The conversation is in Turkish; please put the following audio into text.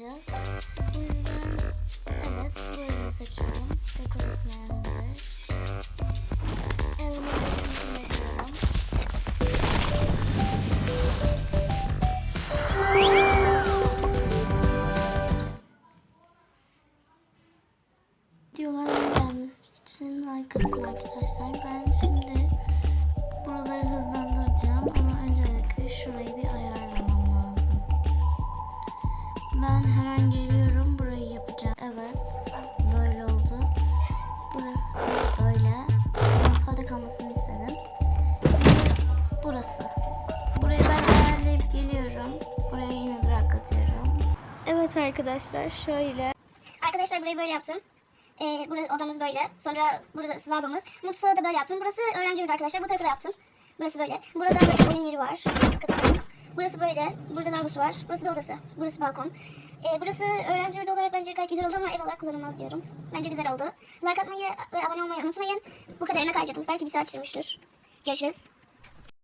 yapacağız. Bu yüzden evet bu evimi seçiyorum. Dekor etmeyenler. Evimi şunu yapıyorum. Videolarımın gelmesi için like atın arkadaşlar. Ben şimdi buraları hızlandıracağım ama Ben hemen geliyorum. Burayı yapacağım. Evet. Böyle oldu. Burası böyle. Ama sade kalmasını istedim. Şimdi burası. Burayı ben ayarlayıp geliyorum. Buraya yine rak atıyorum. Evet arkadaşlar şöyle. Arkadaşlar burayı böyle yaptım. Ee, burası odamız böyle. Sonra burası lavabomuz. Mutfağı da böyle yaptım. Burası öğrenci yurdu arkadaşlar. Bu tarafı da yaptım. Burası böyle. Burada böyle oyun yeri var. Kapatalım. Burası böyle. Burada lavabosu var. Burası da odası. Burası balkon. Ee, burası öğrenci yurdu olarak bence gayet güzel oldu ama ev olarak kullanılmaz diyorum. Bence güzel oldu. Like atmayı ve abone olmayı unutmayın. Bu kadar emek harcadım. Belki bir saat sürmüştür. Görüşürüz.